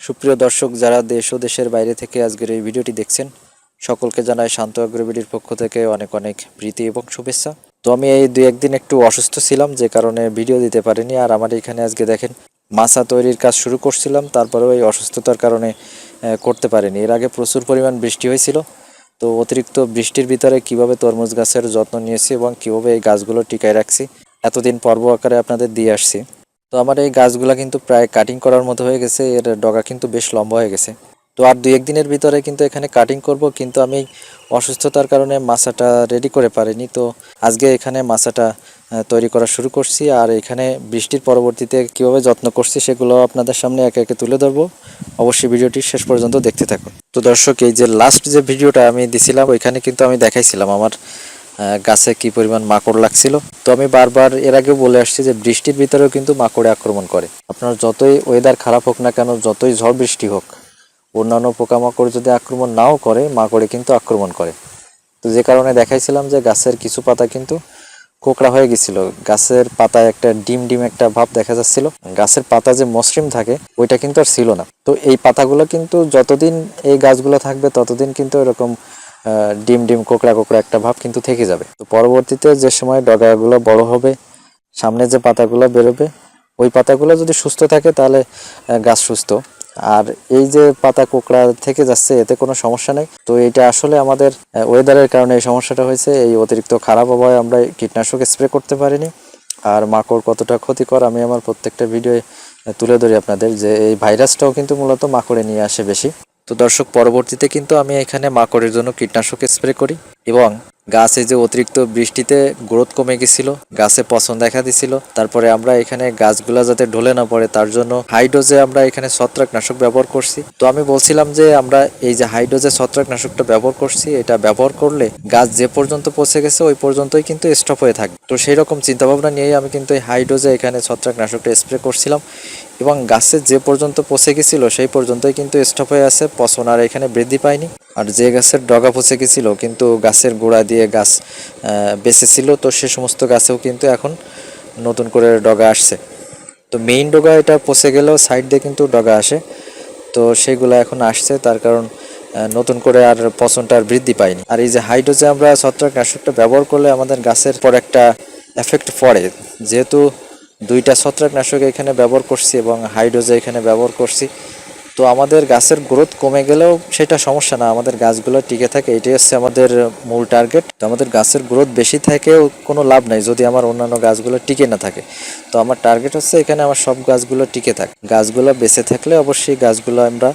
সুপ্রিয় দর্শক, যারা দেশ ও দেশের বাইরে থেকে আজকের এই ভিডিওটি দেখছেন, সকলকে জানাই শান্ত আগ্রবিডির পক্ষ থেকে অনেক অনেক প্রীতি এবং শুভেচ্ছা। তো আমি এই দুই একদিন একটু অসুস্থ ছিলাম, যে কারণে ভিডিও দিতে পারিনি। আর আমার এখানে আজকে দেখেন, মাছা তৈরির কাজ শুরু করছিলাম, তারপরেও এই অসুস্থতার কারণে করতে পারিনি। এর আগে প্রচুর পরিমাণ বৃষ্টি হয়েছিল, তো অতিরিক্ত বৃষ্টির ভিতরে কীভাবে তরমুজ গাছের যত্ন নিয়েছি এবং কীভাবে এই গাছগুলো টিকায় রাখছি, এতদিন পর্ব আকারে আপনাদের দিয়ে আসছি। তো আমার এই গাছগুলা কিন্তু প্রায় কাটিং করার মতো হয়ে গেছে, এর ডগা কিন্তু বেশ লম্বা হয়ে গেছে। তো আর দুই একদিনের ভিতরে কিন্তু এখানে কাটিং করব, কিন্তু আমি অসুস্থতার কারণে মাছাটা রেডি করে পারিনি। তো আজকে এখানে মাছাটা তৈরি করা শুরু করছি, আর এখানে বৃষ্টির পরবর্তীতে কীভাবে যত্ন করছি সেগুলো আপনাদের সামনে একে একে তুলে ধরবো। অবশ্যই ভিডিওটি শেষ পর্যন্ত দেখতে থাকুন। তো দর্শক, এই যে লাস্ট যে ভিডিওটা আমি দিছিলাম, ওইখানে কিন্তু আমি দেখাইছিলাম আমার গাছে কি পরিমাণ মাকড় লাগছিল? তো আমি বারবার এর আগেও বলে আসছি যে বৃষ্টির ভিতরেও কিন্তু মাকড়ে আক্রমণ করে। আপনার যতই ওয়েদার খারাপ হোক না কেন, যতই ঝড় বৃষ্টি হোক, অন্যান্য পোকামাকড় যদি আক্রমণ নাও করে, মাকড়ে কিন্তু আক্রমণ করে। তো যে কারণে দেখাইছিলাম যে গাছের কিছু পাতা কিন্তু কোকড়া হয়ে গেছিল। গাছের পাতায় একটা ডিম ডিম একটা ভাব দেখা যাচ্ছিল। গাছের পাতা যে মসৃণ থাকে, ওইটা কিন্তু আর ছিল না। তো এই পাতাগুলো কিন্তু যতদিন এই গাছগুলো থাকবে, ততদিন কিন্তু এরকম ডিম ডিম কোকড়া কোকড়া একটা ভাব কিন্তু থেকে যাবে। তো পরবর্তীতে যে সময় ডগাগুলো বড় হবে, সামনে যে পাতাগুলো বেরোবে, ওই পাতাগুলো যদি সুস্থ থাকে তাহলে গাছ সুস্থ। আর এই যে পাতা কোকড়া থেকে যাচ্ছে, এতে কোনো সমস্যা নেই। তো এটা আসলে আমাদের ওয়েদারের কারণে এই সমস্যাটা হয়েছে। এই অতিরিক্ত খারাপ আবহাওয়ায় আমরা কীটনাশক স্প্রে করতে পারিনি। আর মাকড় কতটা ক্ষতিকর, আমি আমার প্রত্যেকটা ভিডিও তুলে ধরি আপনাদের যে এই ভাইরাসটাও কিন্তু মূলত মাকড়ে নিয়ে আসে বেশি। তো দর্শক পরবর্তীতে কিন্তু আমি এখানে মাকড়ের জন্য কীটনাশক স্প্রে করি এবং গাছে যে অতিরিক্ত বৃষ্টিতে গ্রোথ কমে গেছিল, গাছে পছন্দ দেখা দিছিল, তারপরে আমরা এখানে গাছগুলা যাতে ঢলে না পড়ে, তার জন্য হাইডোজে আমরা এখানে ছত্রাকনাশক ব্যবহার করছি। তো আমি বলছিলাম যে আমরা এই যে হাইডোজে ছত্রাকনাশকটা ব্যবহার করছি, এটা ব্যবহার করলে গাছ যে পর্যন্ত পৌঁছে গেছে, ওই পর্যন্তই কিন্তু স্টপ হয়ে থাকবে তো সেই রকম চিন্তাভাবনা নিয়েই আমি কিন্তু এই হাইডোজে এখানে ছত্রাকনাশকটা স্প্রে করছিলাম এবং গাছের যে পর্যন্ত পচে গেছিল, সেই পর্যন্তই কিন্তু স্টপ হয়ে আছে, পচন আর এখানে বৃদ্ধি পায়নি। আর যে গাছের ডগা পচে গেছিল, কিন্তু গাছের গোড়া দিয়ে গাছ আহ, বেঁচে ছিল তো সে সমস্ত গাছেও কিন্তু এখন নতুন করে ডগা আসছে। তো মেইন ডগা এটা পচে গেলেও সাইড দিয়ে কিন্তু ডগা আসে। তো সেগুলো এখন আসছে তার কারণ নতুন করে আর পচনটা আর বৃদ্ধি পায়নি। আর এই যে হাইড্রোজে আমরা ছত্রাকনাশকটা ব্যবহার করলে আমাদের গাছের পর একটা এফেক্ট পড়ে। যেহেতু দুইটা ছত্রাকনাশক এখানে ব্যবহার করছি এবং হাইড্রোজে এখানে ব্যবহার করছি তো আমাদের গাছের গ্রোথ কমে গেলেও সেটা সমস্যা না, আমাদের গাছগুলো টিকে থাকে, এটাই হচ্ছে আমাদের মূল টার্গেট তো আমাদের গাছের গ্রোথ বেশি থাকেও কোনো লাভ নাই যদি আমার অন্যান্য গাছগুলো টিকে না থাকে। তো আমার টার্গেট হচ্ছে এখানে আমার সব গাছগুলো টিকে থাকে। গাছগুলো বেঁচে থাকলে অবশ্যই গাছগুলো আমরা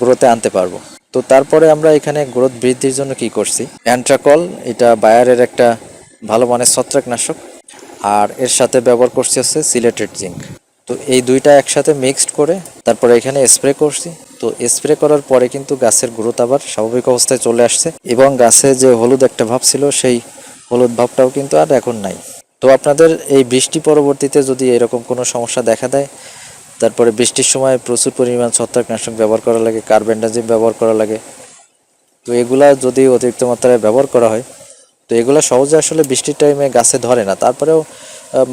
গ্রোথে আনতে পারব। তো তারপরে আমরা এখানে গ্রোথ বৃদ্ধির জন্য কি করছি? অ্যান্ট্রাকল এটা বায়ারের একটা ভালো মানের ছত্রাকনাশক। আর এর সাথে ব্যবহার করছি হচ্ছে সিলেটেড জিঙ্ক তো এই দুইটা একসাথে মিক্সড করে তারপরে এখানে স্প্রে করছি। তো স্প্রে করার পরে কিন্তু গাছের গ্রোথ আবার স্বাভাবিক অবস্থায় চলে আসছে এবং গাছে যে হলুদ একটা ভাব ছিল, সেই হলুদ ভাবটাও কিন্তু আর এখন নাই। তো আপনাদের এই বৃষ্টি পরবর্তীতে যদি এরকম কোনো সমস্যা দেখা দেয়, তারপরে বৃষ্টির সময় প্রচুর পরিমাণ ছত্রাকনাশক ব্যবহার করা লাগে কার্বেন্ডাজিম ব্যবহার করা লাগে, তো এগুলা যদি অতিরিক্ত মাত্রায় ব্যবহার করা হয়, তো এগুলো সহজে আসলে বৃষ্টির টাইমে গাছে ধরে না। তারপরেও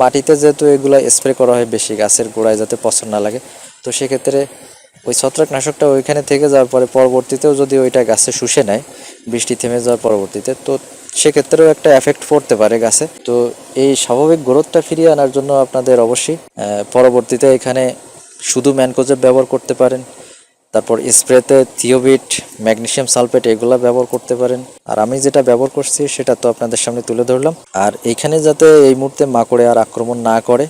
মাটিতে যেহেতু এগুলো স্প্রে করা হয় বেশি, গাছের গোড়ায় যাতে পছন্দ না লাগে তো সেক্ষেত্রে ওই ছত্রাকনাশকটা ওইখানে থেকে যাওয়ার পরে পরবর্তীতেও যদি ওইটা গাছে শুষে নেয়, বৃষ্টি থেমে যাওয়ার পরবর্তীতে, তো সেক্ষেত্রেও একটা এফেক্ট পড়তে পারে গাছে। তো এই স্বাভাবিক গ্রোথটা ফিরিয়ে আনার জন্য আপনাদের অবশ্যই পরবর্তীতে এখানে শুধু ম্যানকোজেব ব্যবহার করতে পারেন, তারপর স্প্রেতে থিওবিট, ম্যাগনেসিয়াম সালফেট এগুলা ব্যবহার করতে পারেন। আর আমি যেটা ব্যবহার করছি সেটা তো আপনাদের সামনে তুলে ধরলাম। আর এইখানে যাতে এই মুহূর্তে মাকড়ে আর আক্রমণ না করে,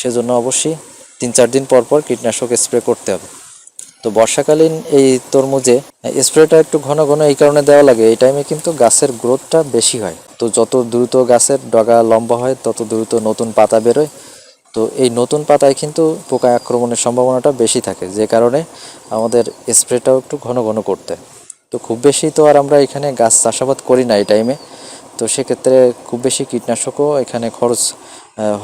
সেজন্য অবশ্যই তিন চার দিন পর পর কীটনাশক স্প্রে করতে হবে। তো বর্ষাকালীন এই তরমুজে স্প্রেটা একটু ঘন ঘন এই কারণে দেওয়া লাগে, এই টাইমে কিন্তু গাছের গ্রোথটা বেশি হয়। তো যত দ্রুত গাছের ডগা লম্বা হয়, তত দ্রুত নতুন পাতা বেরোয়। তো এই নতুন পাতায় কিন্তু পোকা আক্রমণের সম্ভাবনাটা বেশি থাকে, যে কারণে আমাদের স্প্রেটাও একটু ঘন ঘন করতে তো খুব বেশি তো আর আমরা এখানে গাছ চাষাবাদ করি না এই টাইমে তো সেক্ষেত্রে খুব বেশি কীটনাশকও এখানে খরচ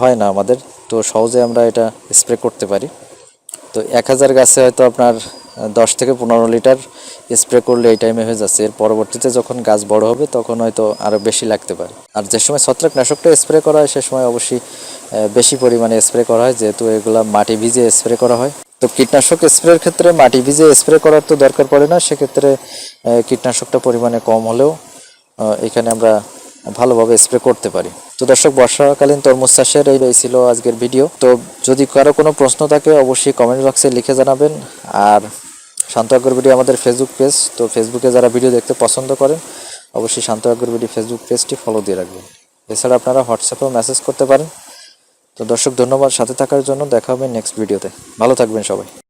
হয় না আমাদের। তো সহজে আমরা এটা স্প্রে করতে পারি। তো এক হাজার গাছে হয়তো আপনার দশ থেকে পনেরো লিটার স্প্রে করলে এই টাইমে হয়ে যাচ্ছে। এর পরবর্তীতে যখন গাছ বড় হবে তখন হয়তো আরও বেশি লাগতে পারে। আর যে সময় ছত্রাকনাশকটা স্প্রে করা হয়, সে সময় অবশ্যই বেশি পরিমাণে স্প্রে করা হয়, যেহেতু এগুলা মাটি ভিজে স্প্রে করা হয়। তো কীটনাশক স্প্রের ক্ষেত্রে মাটি ভিজে স্প্রে করার তো দরকার পড়ে না। সেক্ষেত্রে কীটনাশকটা পরিমাণে কম হলেও এখানে আমরা ভালোভাবে স্প্রে করতে পারি। তো দর্শক, বর্ষাকালীন তরমুজ চাষের এই ছিল আজকের ভিডিও তো যদি কারও কোনো প্রশ্ন থাকে, অবশ্যই কমেন্ট বক্সে লিখে জানাবেন। আর শান্ত আগরবিডি আমাদের ফেসবুক পেজ তো ফেসবুকে যারা ভিডিও দেখতে পছন্দ করেন, অবশ্যই শান্ত আগরবিডি ফেসবুক পেজটি ফলো দিয়ে রাখবেন। এছাড়া আপনারা হোয়াটসঅ্যাপেও মেসেজ করতে পারেন। তো দর্শক, ধন্যবাদ। সাথে থাকার জন্য দেখা হবে নেক্সট ভিডিওতে ভালো থাকবেন সবাই।